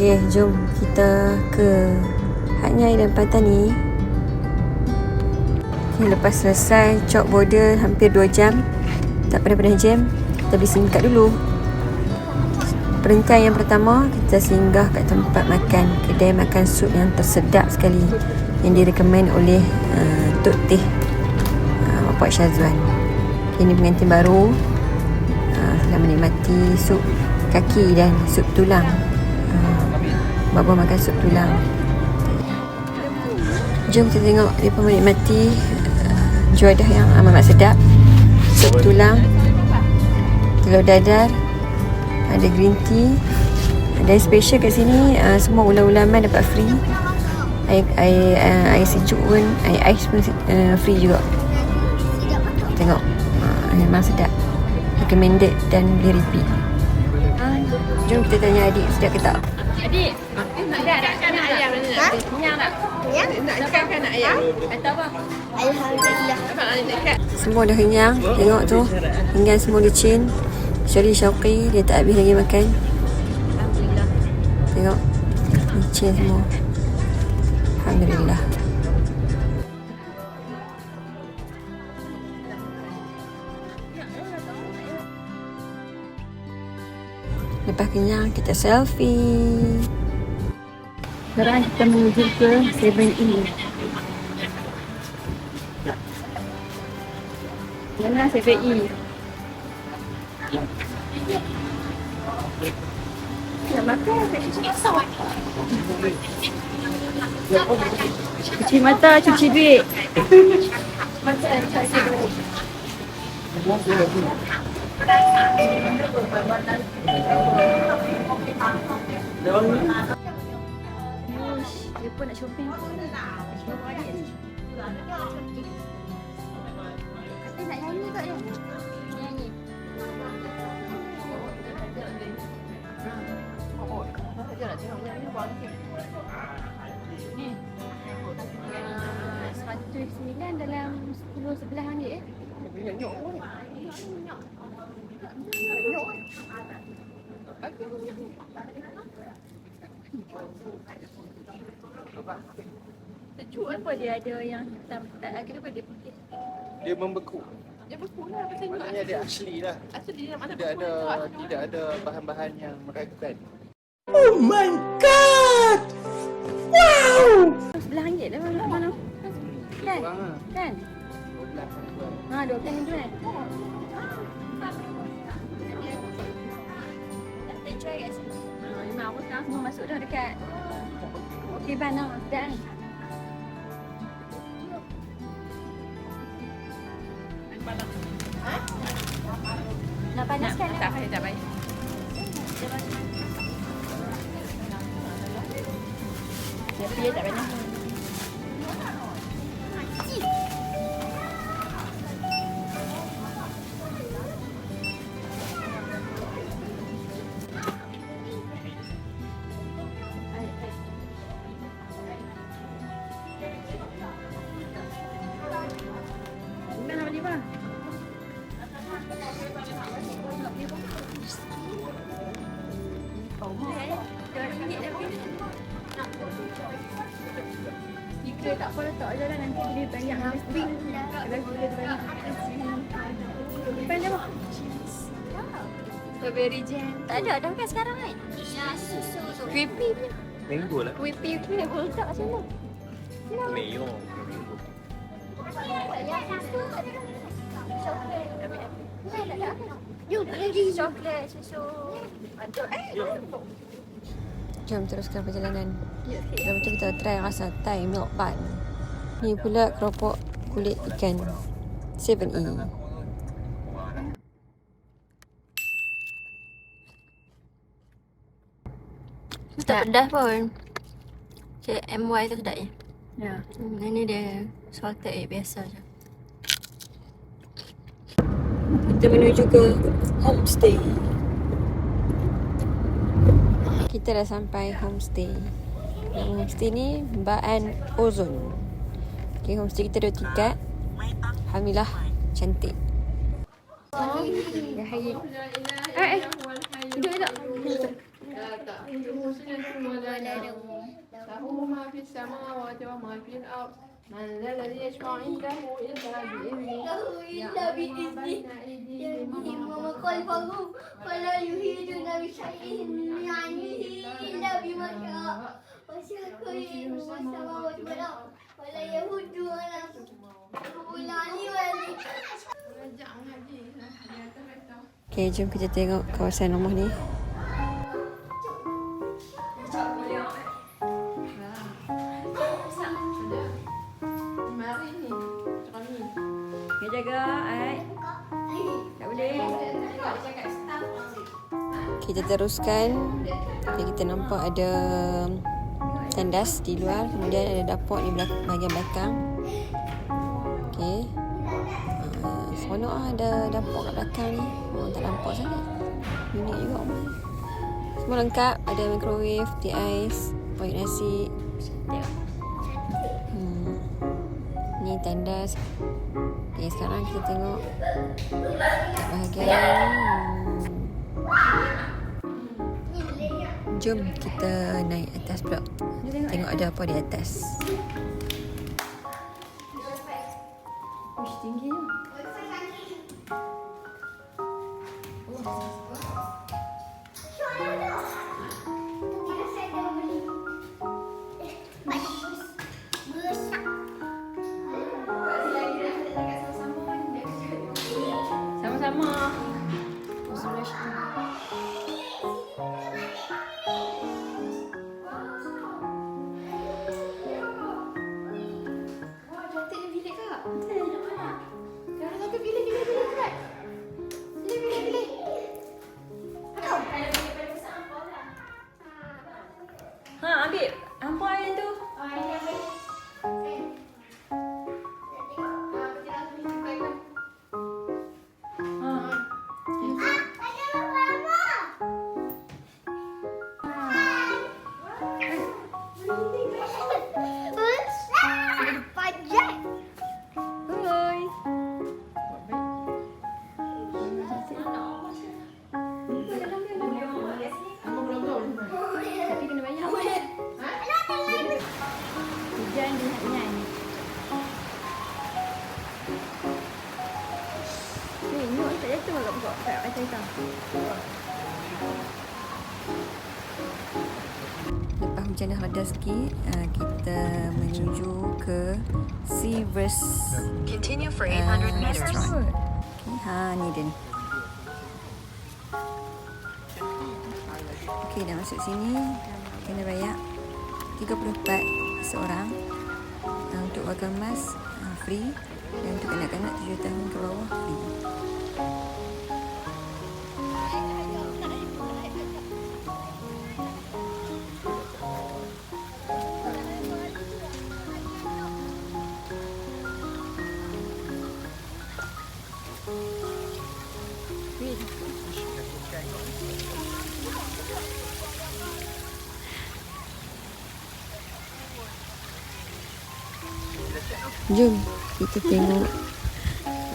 Okey, jom kita ke Hanyai dan Pantani. Okay, lepas selesai chalk border hampir 2 jam. Tak pernah-pernah jam. Kita beli card dulu. Perhentian yang pertama, kita singgah kat tempat makan. Kedai makan sup yang tersedap sekali. Yang direkomend oleh uh, Tok Teh uh, Bapak Syazwan. Ini pengantin baru. Uh, sedang menikmati sup kaki dan sup tulang. Baba makan sup tulang. Jom kita tengok pun menikmati uh, juadah yang amat sedap. Sup tulang, telur dadar, ada green tea. Dan special kat sini uh, semua ulam-ulaman dapat free. Air air uh, air sejuk pun, air ais pun uh, free juga. Tengok. Uh, memang sedap. Recommended dan boleh repeat. Uh, jom kita tanya adik sedap ke tak? Adik, ada ada anak ayam ni. Ya? Nak anak ayam? Apa? Alhamdulillah. Nak? Semua dah kenyang Tengok tu Pinggan semua licin Kecuali Syauqi Dia tak habis lagi makan Alhamdulillah. Tengok Licin semua Alhamdulillah Lepas kenyang kita selfie Sekarang kita menuju ke 7E Mana 7E? Nak makan Cuci mata, cuci duit. Dia pun nak shopping Kata nak nyanyi kat dia. Nyanyi. Ni. Ah, Seratus sembilan dalam sepuluh sebelah ringgit eh. Sejuk apa dia ada yang hitam tak lagi apa dia putih. Dia membeku. Dia betul lah macam ni. Maknanya dia asli lah. Asli dia mana Tidak ada tidak ada bahan-bahan yang meragukan. Sebelah ringgit dah mana mana. Kan? Kurang lah. Kan? 12 Ha, dua belas itu kan? Ha, memang aku sekarang semua masuk dah dekat Ban lah, sedap kan? Nak panaskan Tak payah, tak payah Tapi tak panas Stiker tak apa letak je lah nanti boleh banyak pink Kalau boleh banyak Depan dia apa? Strawberry jam Tak ada dah kan sekarang kan? Ya, susu tu. Creepy punya Mango lah. Creepy punya letak kat sana Mayo. Coklat. Mana tak ada? Yuk, lagi. Coklat, susu. Ada eh Jom teruskan perjalanan Jom tu kita try rasa Thai milk bun Ni pula keropok kulit ikan E. 7E Tak pedas pun. Cik MY tu je. Ya Hmm, ini dia salted egg biasa je. Kita menuju ke homestay Kita dah sampai homestay. Nama homestay ni Baan Ozon Okay, homestay kita ada tiket. Alhamdulillah Cantik. Dah hari Eh eh. Duduk duduk. Tak Muslim ولا له له ما في السماوات وما في الأرض من ذا الذي يشفع عنده إلا بإذنه إلا يعلم ما بين بإذنه أيديهم يهديهم وما ومن خلفه ولا يهيدون بشيء من علمه إلا بما شاء وسع كرسيه السماوات والأرض ولا يهد ولا العلي ولا Rajak mengaji Dia akan kata Okay, jom kita tengok kawasan rumah ni. Teruskan. Okay, kita nampak ada tandas di luar. Kemudian ada dapur di belak- bahagian belakang. Okay. Uh, seronok lah ada dapur kat belakang ni. Orang tak nampak sangat. Unik juga rumah. Semua lengkap. Ada microwave, tea ice, poyok nasi. Hmm. Ni tandas. Okay, sekarang kita tengok bahagian. Jom kita naik atas pula. Tengok ada apa di atas. Uish, tinggi je. Sama-sama. Ni, nyok tak jatuh kat pokok. Kat atas hitam. Lepas hujan dah reda sikit, uh, kita menuju ke Seavers Continue for uh, 800 meters. restaurant. Okay, ha, ni dia ni. Okey, dah masuk sini. Kena bayar 34 seorang uh, untuk warga emas uh, free dan untuk kanak-kanak 7 tahun ke bawah free. Jom kita tengok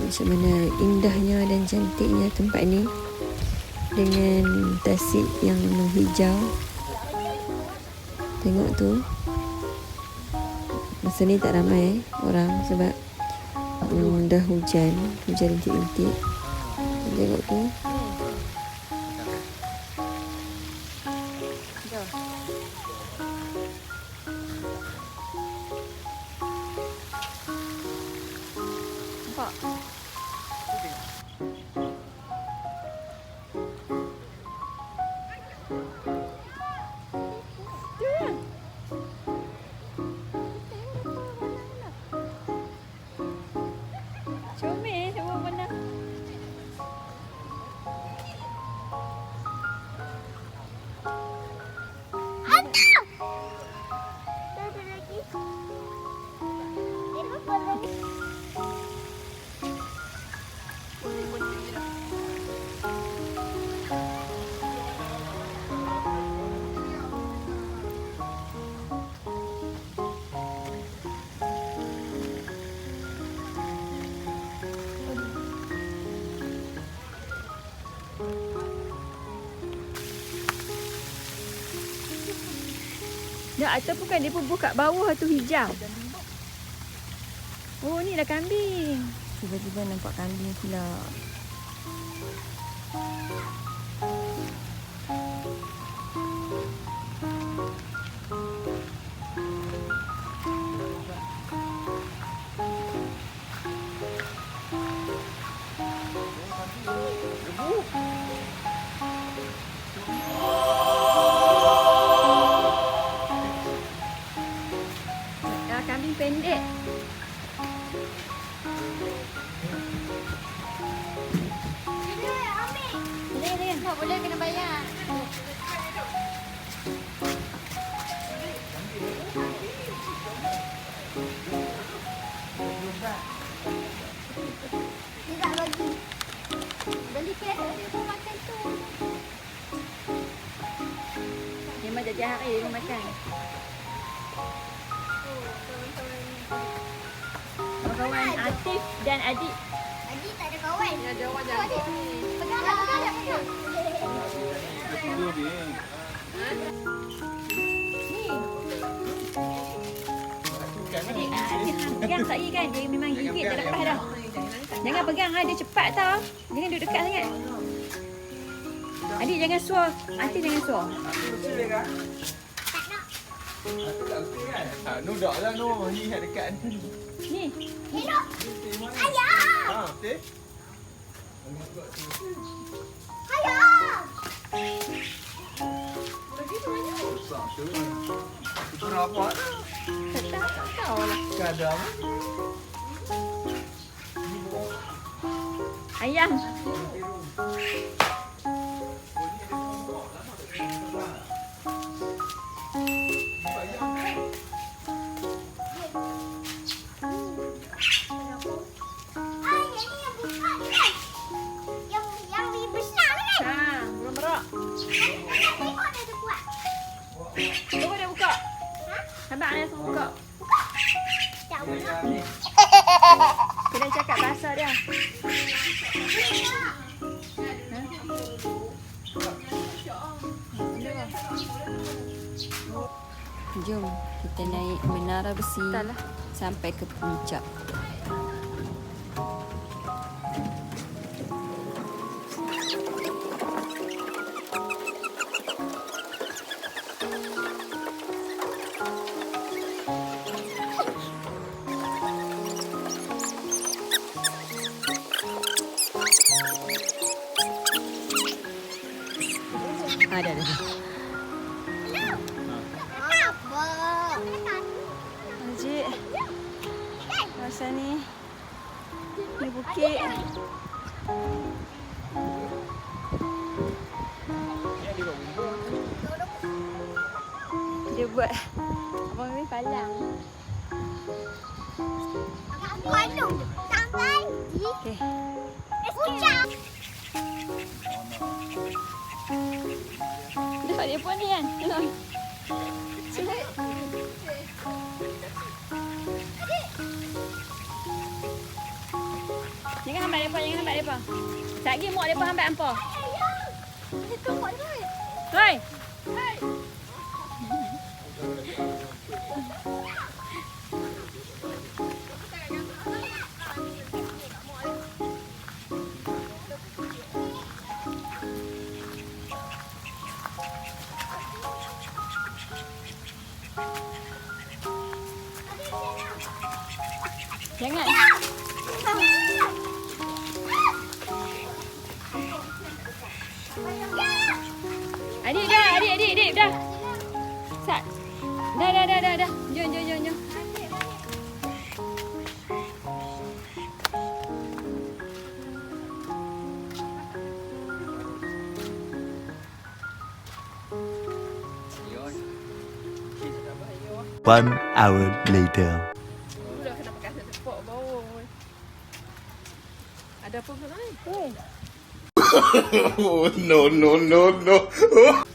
macam mana indahnya dan cantiknya tempat ni dengan tasik yang menghijau. Tengok tu. Masa ni tak ramai orang sebab um, dah hujan, hujan rintik-rintik. Tengok tu. Nampak? Ya, ataupun kan dia pun buka bawah tu hijau. Oh, ni dah kambing. Tiba-tiba nampak kambing pula. Tak boleh kena bayar. Dia tak bagi. Beli kereta dia pun makan tu. Memang jadi hari dia makan. Kawan Atif dan Adik. Lagi tak ada kawan. Dia ada orang jaga ni. Pegang tak, pegang tak, pegang. Pegang tak kan? Dia memang gigit dia lepas dah. Jangan pegang ha, dia cepat tau. Jangan duduk dekat sangat. Adik jangan suar. Adik jangan suar. Ha, no dak lah no. Ni kat dekat ni. Ni. Hidup. Ayah. Ha, okey. Ayah. Itu rapat. Tak tahu, tak tahu lah. Kadang. Ayam. Nampak buka. Tak boleh. Kena cakap bahasa dia. Jom kita naik menara besi lah. sampai ke puncak. Haji. Masa ni ni bukit. Dia buat Abang ni palang. Bandung. Sampai di Okey. puncak. Dia dia pun ni kan. Tengok. bang. Saya gi mo depa hamba ampo. Tuai. One hour later. Pula kena pakai atas tepuk bawah. Ada apa kat sana? Oh no no no no.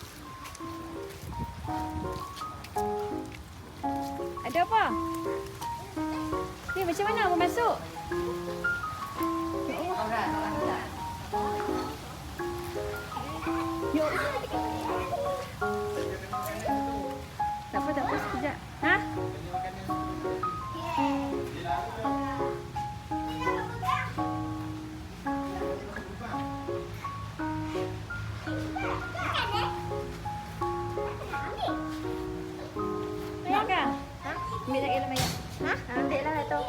มีอะไรอะไรม่ะฮะมีอะไรอะไตัว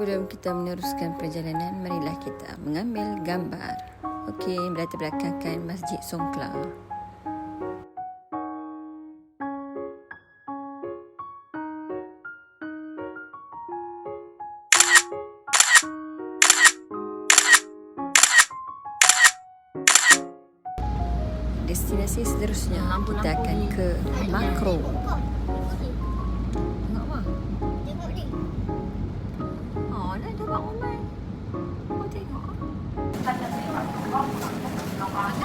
Sebelum kita meneruskan perjalanan, marilah kita mengambil gambar. Okey, berlatar belakangkan Masjid Songkla. Destinasi seterusnya kita akan ke Makro.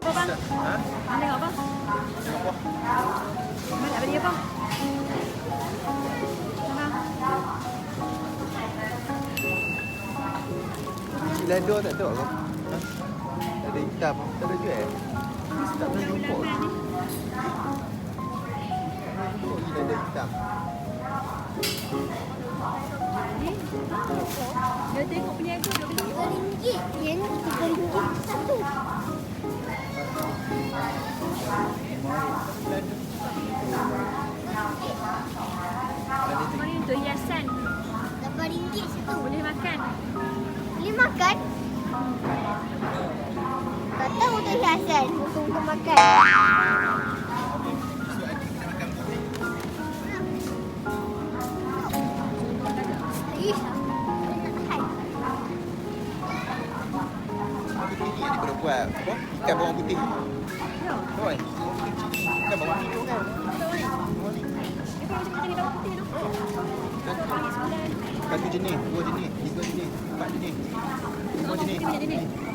Apa bang? Ha? Mana tengok bang? Mana nak beli apa? Biji lado tak tahu ke? Ha? Tak ada hitam. Tak ada jual. Tak pernah jumpa. Tak pernah jumpa biji lado hitam. Dia tengok punya aku dia beli. Tiga ringgit. Yang ni tiga ringgit satu. Ada buat apa? Ikan bawang putih. Ya. Kan? Ikan bawang putih tu kan? Satu jenis, dua jenis, tiga jenis, empat jenis, lima jenis.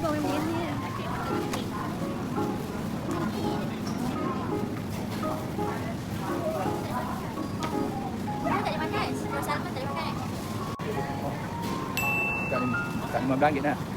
Salman tak ada makan. Kat kat lima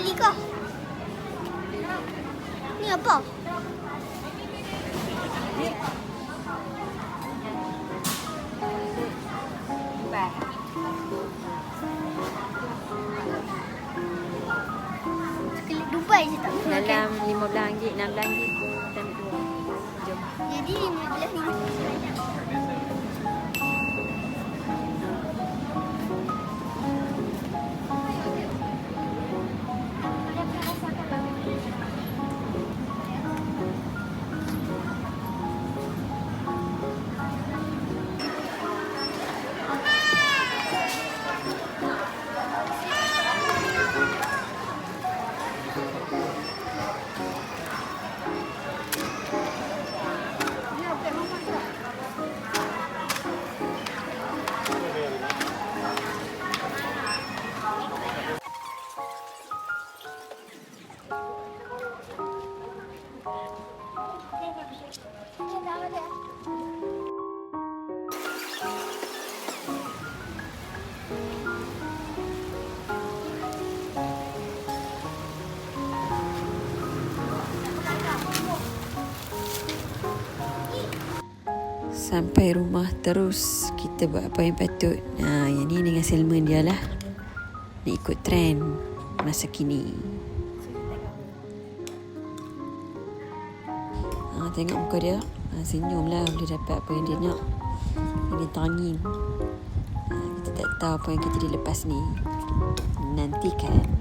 ha. Nak beli kau? Ni Sampai rumah terus kita buat apa yang patut. Ha, yang ni dengan Salman dia lah. Nak ikut trend masa kini. Ha, tengok muka dia. Ha, senyum lah boleh dapat apa yang dia nak. Ini tangin. Ha, kita tak tahu apa yang kita dilepas ni. Nantikan.